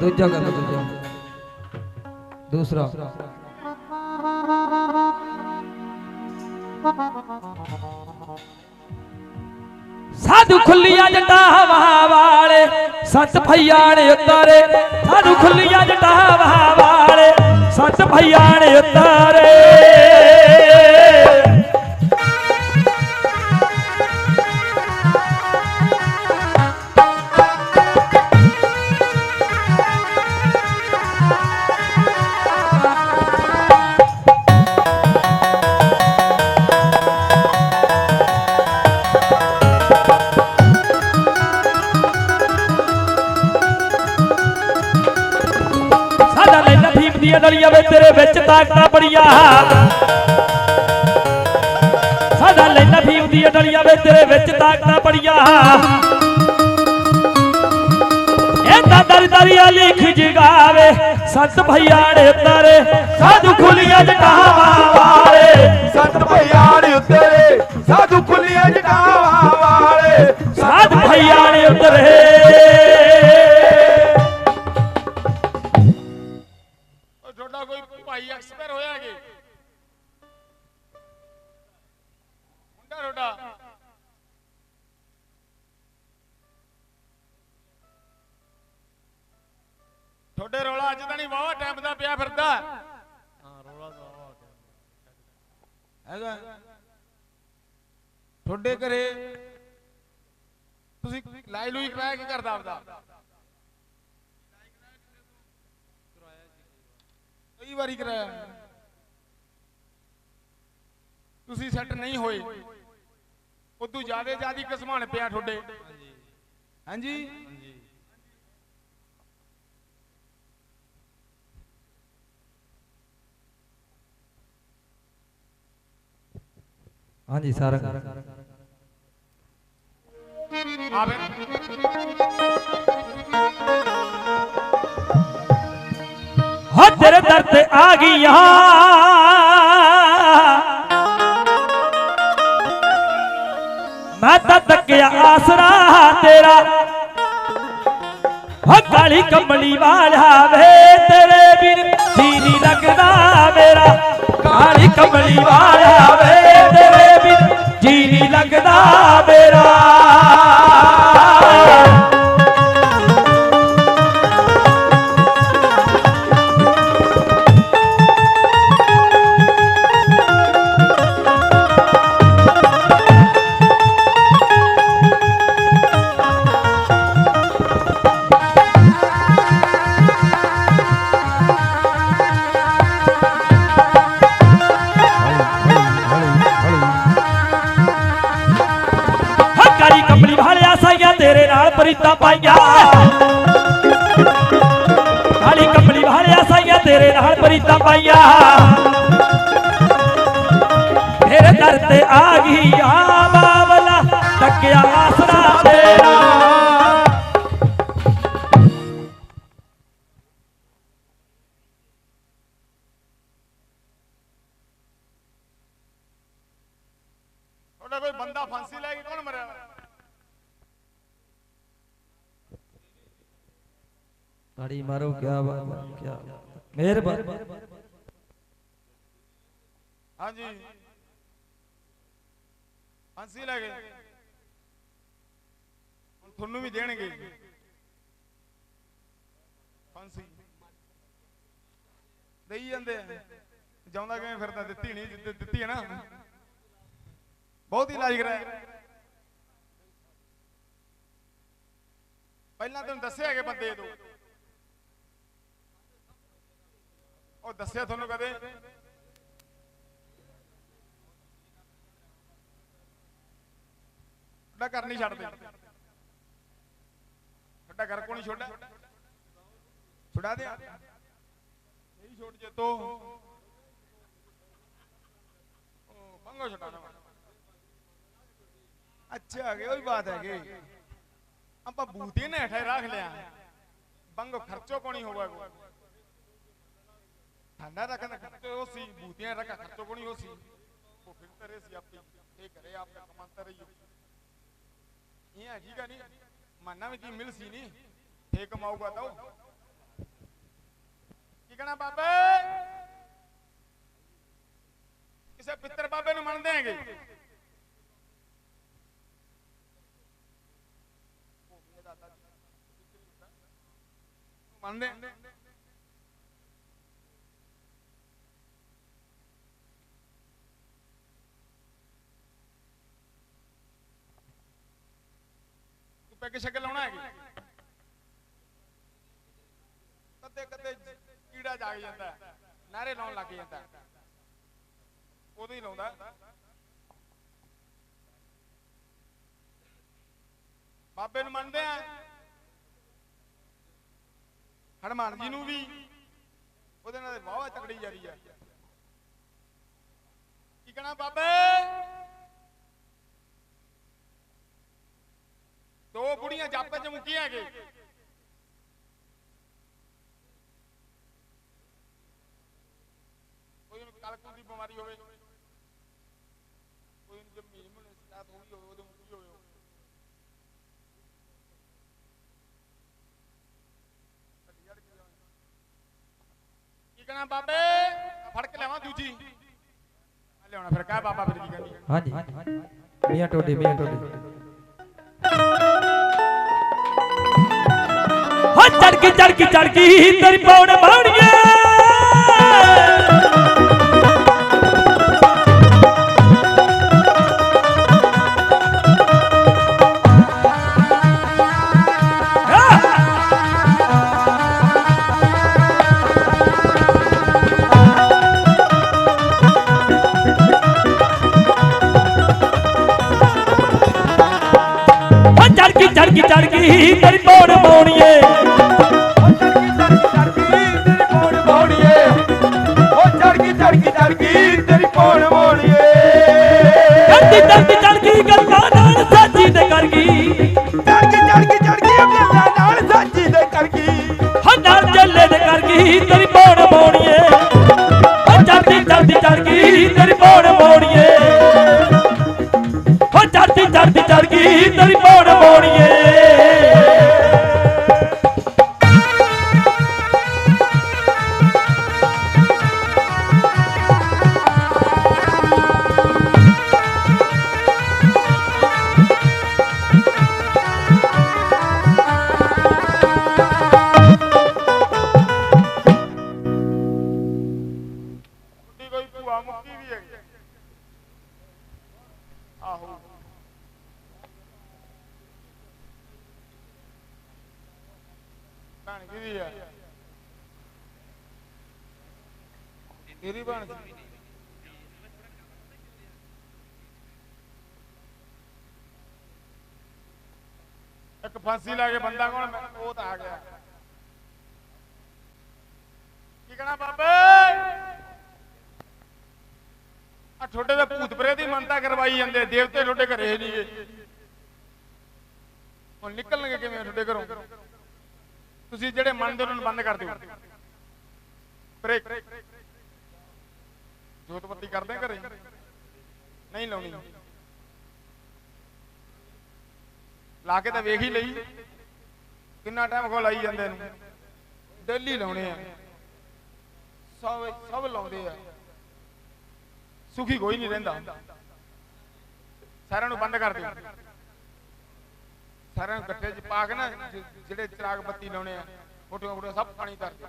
ਦੂਜਾ ਕਰ ਦੂਜਾ ਦੂਸਰਾ। ਸਾਧੂ ਖੁੱਲੀਆਂ ਜਟਾਵਾ ਵਾਲੇ, ਸੱਤ ਭਈਆਂ ਨੇ ਉਤਾਰੇ। ਸਾਧੂ ਖੁੱਲੀਆਂ ਜਟਾਵਾ ਵਾਲੇ, ਸੱਤ ਭਈਆਂ ਨੇ ਉਤਾਰੇ। ਤਾਕਤਾਂ ਬੜੀਆਂ ਸਾਡਾ ਲੈਣਾ ਭੀਮ ਦੀਆਂ ਨਲੀਆਂ ਵੇ ਤੇਰੇ ਵਿੱਚ ਤਾਕਤਾਂ ਬੜੀਆਂ ਇਹ ਤਾਂ ਦਰ ਲਿਖ ਜਗਾਵੇ ਸਤ ਭਈਆੜੇ ਉਤਾਰੇ ਸਾਧੂ ਖੁੱਲੀਆਂ ਜਟਾਵਾਂ ਵਾਲੇ। ਸਤ ਭਿਆਣ ਤੁਹਾਡੇ ਰੌਲਾ ਅੱਜ ਤਾਂ ਨਹੀਂ ਵਾਵਾ ਟਾਈਮ ਦਾ ਪਿਆ ਫਿਰਦਾ। ਹਾਂ ਰੌਲਾ ਤਾਂ ਹੈਗਾ। ਤੁਹਾਡੇ ਘਰੇ ਤੁਸੀਂ ਲਾਈ ਲੂਈ ਕਰਾਇਆ ਕੀ ਕਰਦਾ ਆਪਦਾ? ਕਈ ਵਾਰੀ ਕਰਾਇਆ। ਤੁਸੀਂ ਸੈੱਟ ਨਹੀਂ ਹੋਏ। ਉਦੋਂ ਜਿਆਦੇ ਜਿਆਦੀ ਕਸਮਾਨ ਪਿਆ ਤੁਹਾਡੇ। ਹਾਂਜੀ। ਹਾਂਜੀ ਸਰ ਆ ਫਿਰ ਹੋ ਤੇਰੇ ਦਰ ਤੇ ਆ ਗਈਆਂ ਮੈਂ ਤਾਂ ਤੱਕਿਆ ਆਸਰਾ ਤੇਰਾ ਹੋ ਕਾਲੀ ਕੰਬਲੀ ਵਾਲਿਆ ਵੇ ਤੇਰੇ ਬਿਨ ਜੀ ਨੀ ਲੱਗਦਾ ਮੇਰਾ ਪ੍ਰੀਤਾਂ ਪਾਈਆਂ ਕਾਲੀ ਕੰਬਲੀ ਵਾਲਿਆ ਸਾਈਆਂ ਤੇਰੇ ਨਾਲ ਪ੍ਰੀਤਾਂ ਪਾਈਆਂ। ਤੇਰੇ ਦਰ ਤੇ ਆ ਗਈ ਆ ਬਾਵਲਾ ਤੱਕਿਆ ਆਸਰਾ ਤੇਰਾ। ਕੋਈ ਬੰਦਾ ਫਾਂਸੀ ਲੈ ਕੇ ਕੌਣ ਮਰਿਆ? ਤਾੜੀ ਮਾਰੋ, ਕਿਆ ਬਾਤ ਕਿਆ ਮਿਹਰਬਾਨੀ। ਹਾਂਜੀ। ਫਾਂਸੀ ਲੈ ਗਏ। ਹੁਣ ਤੁਹਾਨੂੰ ਵੀ ਦੇਣਗੇ। ਫਾਂਸੀ ਦੇਈ ਜਾਂਦੇ ਆ। ਜਾਉਂਦਾ ਕਿਵੇਂ ਫਿਰਦਾ, ਦਿੱਤੀ ਨਹੀਂ ਦਿੱਤੀ ਹੈ ਨਾ। ਬਹੁਤ ਹੀ ਲਾਜ ਕਰਾਇਆ ਪਹਿਲਾਂ ਤੈਨੂੰ ਦੱਸਿਆ ਕਿ ਬੰਦੇ ਦੋ। ਉਹ ਦੱਸਿਆ ਤੁਹਾਨੂੰ ਕਦੇ? ਤੁਹਾਡਾ ਘਰ ਨਹੀਂ ਛੱਡਦੇ। ਤੁਹਾਡਾ ਘਰ ਕੋਣੀ ਛੋੜਾ ਛੁਡਾ ਦੇ ਨਹੀਂ ਛੋੜ ਜੇ ਤੋ ਬੰਗੋ ਛਡਾਣਾ ਅੱਛਾ ਕਿ ਉਹੀ ਬਾਤ ਹੈ ਕਿ ਆਪਾਂ ਬੂਤੇ ਨੇ ਹਟੇ ਰੱਖ ਲਿਆ। ਬੰਗੋ ਖਰਚੋ ਕੋਣੀ ਹੋਵੇ ਕੋ ਠੰਡਾ ਰੱਖਣ ਖਰਚੋ ਉਹ ਸੀ ਬੂਤੀਆਂ ਰੱਖਾ, ਖਰਚੋ ਕੋਣੀ ਹੋ ਸੀ। ਉਹ ਫਿਰ ਤਰੇ ਸੀ ਆਪੀ। ਇਹ ਕਰੇ ਆਪ ਦਾ ਕਮਾਂਤਾ ਰਹੀ ਇਹ ਹੈ ਠੀਕ ਹੈ ਨਹੀਂ ਮੰਨਾ ਵੀ ਕੀ ਬਾਬੇ? ਕਿਸੇ ਪਿੱਤਰ ਬਾਬੇ ਨੂੰ ਮੰਨਦੇ ਹੈਗੇ? ਮੰਨਦੇ। ਪੈਗ ਸ਼ਕਲ ਲਾਉਣਾ ਹੈਗੀ? ਕਦੇ ਕਦੇ ਕੀੜਾ ਜਾਗ ਜਾਂਦਾ ਨਾਰੇ ਲਾਉਣ ਲੱਗ ਜਾਂਦਾ ਉਦੋਂ ਹੀ ਲਾਉਂਦਾ ਬਾਬੇ ਨੂੰ ਮੰਨਦੇ ਆ? ਹਨੂਮਾਨ ਜੀ ਨੂੰ ਵੀ। ਉਹਦੇ ਨਾਲ ਵਾਹ ਤਕੜੀ ਜਾਰੀ ਆ। ਕੀ ਕਹਣਾ ਬਾਬੇ? ਦੋ ਬੁੜੀਆਂ ਜਾਪੇ ਚ ਮੁੱਕੀਆਂ ਹੈਗੇ ਕੋਈ ਨੂੰ ਕਲਕੂ ਦੀ ਬਿਮਾਰੀ ਹੋਵੇ। ਕੋਈ ਨੂੰ ਜਮੀਨ ਨੂੰ ਸਟਾਰਟ ਹੋਈ ਹੋਵੇ, ਉਹਦੇ ਮੁੱਕੀ ਹੋਵੇ। ਕੀ ਕਹਣਾ ਬਾਬੇ? ਆਹ ਫੜ ਕੇ ਲਿਆਵਾਂ ਦੂਜੀ। ਲਿਆਉਣਾ ਫਿਰ, ਕਹਿ ਬਾਬਾ ਫਿਰ ਕੀ ਕਹਿੰਦੀ ਹਾਂਜੀ। ਮੀਆਂ ਟੋਡੇ ਮੀਆਂ ਟੋਡੇ। ਚੜਕੀ ਚੜਕੀ ਕੇ ਤੇਰੀ ਪੌੜ ਬਾਣੀਏ ਤੇਰੀ ਭੈਣ ਸੀ ਇੱਕ ਫਾਂਸੀ ਲਾ ਕੇ ਬੰਦਾ ਕੌਣ? ਉਹ ਤਾਂ ਆ ਗਿਆ। ਕੀ ਕਹਣਾ ਬਾਬੇ? ਆ ਛੋਟੇ ਦੇ ਭੂਤ ਪ੍ਰੇਤ ਦੀ ਮੰਨਤਾ ਕਰਵਾਈ ਜਾਂਦੇ ਦੇਵਤੇ ਛੋਟੇ ਘਰੇ ਨਹੀਂ ਹੁਣ ਨਿਕਲਣਗੇ ਕਿਵੇਂ ਛੋਟੇ ਘਰੋਂ? ਤੁਸੀਂ ਜਿਹੜੇ ਮੰਨਦੇ ਉਹਨਾਂ ਨੂੰ ਬੰਦ ਕਰ ਦਿਓ। ਬ੍ਰੇਕ। ਜੋਤ ਬੱਤੀ ਕਰਦੇ ਘਰੇ? ਨਹੀਂ ਲਾਉਣੀ। ਲਾ ਕੇ ਤਾਂ ਵੇਖ ਹੀ ਲਈ। ਕਿੰਨਾ ਟਾਈਮ ਕੋ ਲਾਈ ਜਾਂਦੇ ਨੂੰ। ਡੇਲੀ ਲਾਉਣੇ ਆ। ਸਭ ਸਭ ਲਾਉਂਦੇ ਆ। ਸੁਖੀ ਕੋਈ ਨਹੀਂ ਰਹਿੰਦਾ। ਸਾਰਿਆਂ ਨੂੰ ਬੰਦ ਕਰ ਦਿਓ। ਸਾਰਿਆਂ ਨੂੰ ਇਕੱਠੇ ਚ ਪਾ ਕੇ ਨਾ ਜਿਹੜੇ ਚਿਰਾਗ ਬੱਤੀ ਲਾਉਣੇ ਆ, ਫੋਟੋਆਂ ਫੋਟੋਆਂ ਸਭ ਪਾਣੀ ਧਰ ਦਿਓ।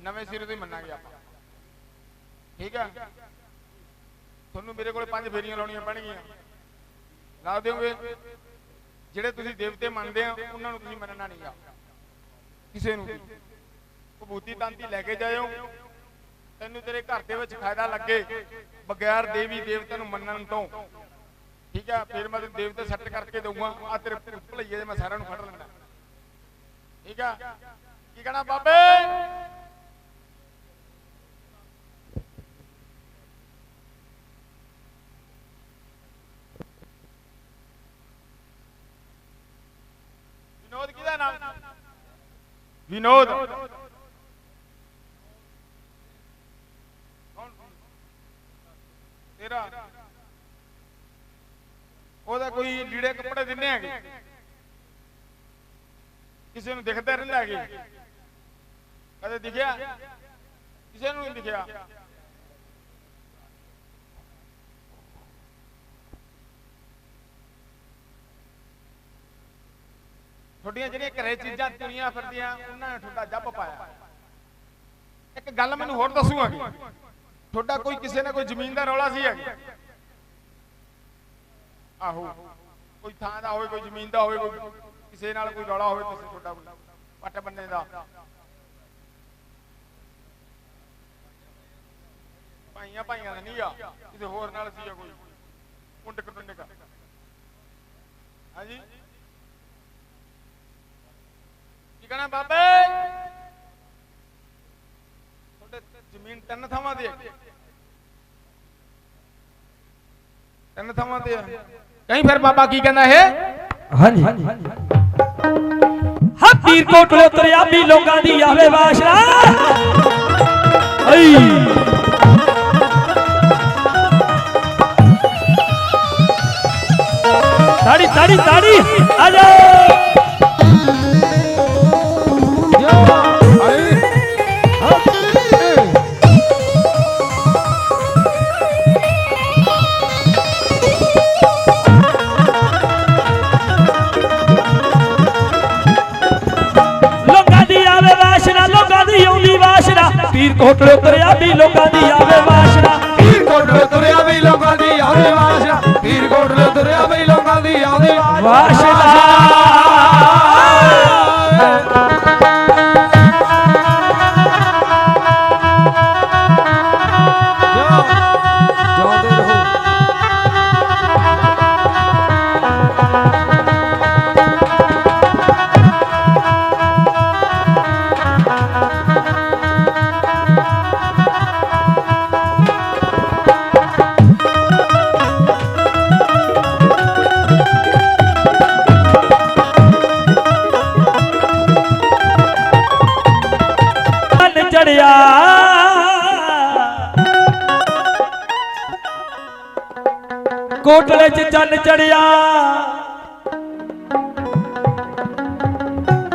ਨਵੇਂ ਸਿਰੇ ਤੋਂ ਹੀ ਮੰਨਾਂਗੇ ਆਪਾਂ। ਠੀਕ ਆ? ਤੁਹਾਨੂੰ ਮੇਰੇ ਕੋਲੇ ਪੰਜ ਫੇਰੀਆਂ ਲਾਉਣੀਆਂ ਪੈਣਗੀਆਂ। ਲਾ ਦਿਓਗੇ? ਜਿਹੜੇ ਤੁਸੀਂ ਦੇਵਤੇ ਮੰਨਦੇ ਆ, ਉਹਨਾਂ ਨੂੰ ਤੁਸੀਂ ਮੰਨਣਾ ਨਹੀਂ ਆ। ਕਿਸੇ ਨੂੰ ਵੀ। ਤਾਂਤੀ ਲੈ ਕੇ ਜਾਇਓ। ਤੈਨੂੰ ਤੇਰੇ ਘਰ ਦੇ ਵਿੱਚ ਫਾਇਦਾ ਲੱਗੇ, ਬਗੈਰ ਦੇਵੀ ਦੇਵਤੇ ਨੂੰ ਮੰਨਣ ਤੋਂ। ਠੀਕ ਆ? ਫਿਰ ਮੈਂ ਤੈਨੂੰ ਦੇਵਤੇ ਸੈੱਟ ਕਰਕੇ ਦਊਗਾ। ਆ ਤੇਰੇ ਭਲਈਏ ਦੇ ਮੈਂ ਸਾਰਿਆਂ ਨੂੰ ਫੜ ਲੈਂਦਾ। ਠੀਕ ਆ? ਕੀ ਕਹਣਾ ਬਾਬੇ? ਵਿਨੋਦ। ਤੇਰਾ। ਉਹਦਾ ਕੋਈ ਲੀੜੇ ਕੱਪੜੇ ਦਿੰਨੇ ਹੈਗੇ। ਕਿਸੇ ਨੂੰ ਦਿਖਦਾ ਰਹਿੰਦਾ ਹੈਗੇ। ਕਦੇ ਦਿਖਿਆ? ਕਿਸੇ ਨੂੰ ਨਹੀਂ ਦਿਖਿਆ? ਤੁਹਾਡੀਆਂ ਜਿਹੜੀਆਂ ਘਰੇ ਚੀਜ਼ਾਂ ਤੁਰੀਆਂ ਫਿਰਦੀਆਂ, ਉਹਨਾਂ ਨੇ ਤੁਹਾਡਾ ਜੱਬ ਪਾਇਆ। ਇੱਕ ਗੱਲ ਮੈਨੂੰ ਹੋਰ ਦੱਸੂਗਾ ਤੁਹਾਡਾ ਕੋਈ ਕਿਸੇ ਨਾਲ ਕੋਈ ਜ਼ਮੀਨ ਦਾ ਰੌਲਾ ਸੀ ਹੈਗਾ? ਆਹੋ, ਕੋਈ ਥਾਂ ਦਾ ਹੋਵੇ, ਕੋਈ ਜ਼ਮੀਨ ਦਾ ਹੋਵੇ, ਕੋਈ ਕਿਸੇ ਨਾਲ ਕੋਈ ਰੌਲਾ ਹੋਵੇ ਕਿਸੇ ਤੁਹਾਡਾ ਪੱਟ ਬੰਨੇ ਦਾ। ਭਾਈਆਂ ਭਾਈਆਂ ਦਾ ਨਹੀਂ ਆ, ਕਿਸੇ ਹੋਰ ਨਾਲ ਸੀ ਕੋਈ। ਕੁੰਡ ਕੁੰਡ ਹਾਂਜੀ ਕੀ ਕਹਣਾ ਬਾਬੇ। ਤੁਹਾਡੇ ਜ਼ਮੀਨ ਤਿੰਨ ਥਾਵਾਂ ਤੇ ਹੈ। ਤਿੰਨ ਥਾਵਾਂ ਤੇ ਹੈ ਕਹੀਂ ਫਿਰ ਬਾਬਾ ਕੀ ਕਹਿੰਦਾ ਇਹ? ਹਾਂਜੀ। ਹਾਂ ਪੀਰ ਕੋਟਲੇ ਉਤਰਿਆ ਵੀ ਲੋਕਾਂ ਦੀ ਆਵੇ ਵਾਸ਼ਨਾ। ഐ ਤਾੜੀ ਤਾੜੀ ਤਾੜੀ ਆ ਜਾ। ਉਤਰਿਆ ਵੀ ਲੋਕਾਂ ਦੀ ਆਵੇ ਵਾਸ਼ਨਾ ਪੀਰ ਕੋਟਲੇ ਤੁਰਿਆ ਵੀ ਲੋਕਾਂ ਦੀ ਆਉਂਦੀ ਵਾਸ਼ਨਾ ਪੀਰ ਕੋਟਲੇ ਤੁਰਿਆ ਵੀ ਲੋਕਾਂ ਦੀ ਆਉਂਦੀ ਵਾਸ਼ਨਾ ਕੋਟਲੇ 'ਚ ਚੰਨ ਚੜਿਆ।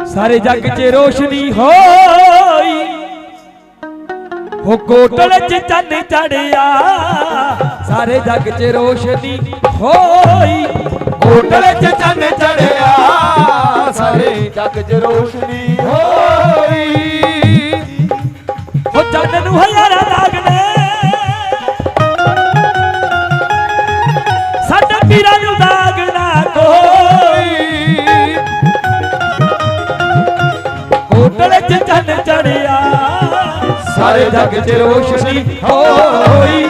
ਸਾਰੇ ਜੱਗ 'ਚ ਰੋਸ਼ਨੀ ਹੋਈ। ਹੋ ਕੋਟਲੇ 'ਚ ਚੰਨ ਚੜਿਆ। ਸਾਰੇ ਜੱਗ 'ਚ ਰੋਸ਼ਨੀ ਹੋਈ। ਕੋਟਲੇ ਚ ਚੰਨ ਚੜਿਆ। ਜੱਗ 'ਚ ਰੋਸ਼ਨੀ ਹੋਈ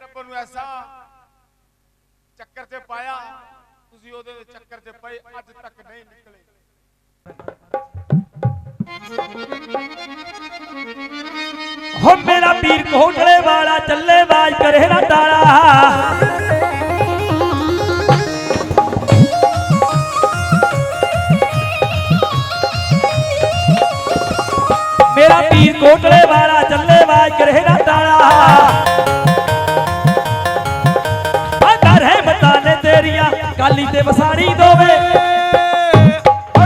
ਟੱਬਰ ਨੂੰ ਐਸਾ ਚੱਕਰ 'ਚ ਪਾਇਆ, ਤੁਸੀਂ ਉਹਦੇ ਚੱਕਰ 'ਚ ਪਏ, ਅੱਜ ਤੱਕ ਨਹੀਂ ਨਿਕਲੇ। ਹੋ ਮੇਰਾ ਪੀਰ ਕੋਟਲੇ ਵਾਲਾ, ਚੱਲੇ ਬਾਜ ਕਰੇ ਨਾ ਤਾਲਾ। ਮੇਰਾ ਪੀਰ ਕੋਟਲੇ ਵਾਲਾ, ਚੱਲੇ ਬਾਜ ਕਰੇ ਨਾ ਤਾਲਾ। ਤੇਰੀਆਂ ਤੇ ਵਸਾਣੀ ਦੋਵੇ।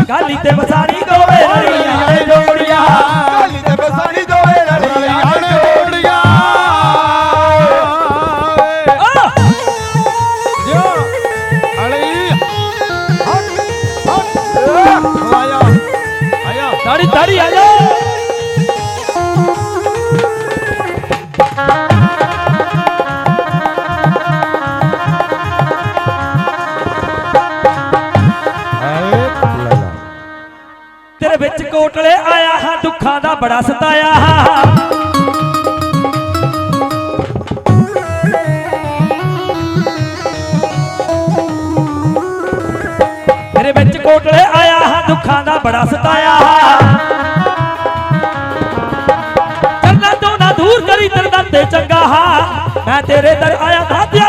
ਗਾਲੀ ਤੇ ਵਸਾਣੀ ਦੋਵੇ। ਰਲੀਆਂ ਨੇ ਜੋੜੀਆਂ ਕੋਟਲੇ ਆਇਆ ਹਾਂ, ਦੁੱਖਾਂ ਦਾ ਬੜਾ ਸਤਾਇਆ ਮੇਰੇ ਵਿੱਚ ਕੋਟਲੇ ਆਇਆ ਹਾ, ਦੁੱਖਾਂ ਦਾ ਬੜਾ ਸਤਾਇਆ ਚੱਲਣਾ ਤੋਂ ਨਾ ਦੂਰ ਕਰੀ, ਤੇਰੇ ਦਰ ਤੇ ਚੰਗਾ ਹਾ। ਮੈਂ ਤੇਰੇ ਦਰ ਆਇਆ ਖਾਦਿਆ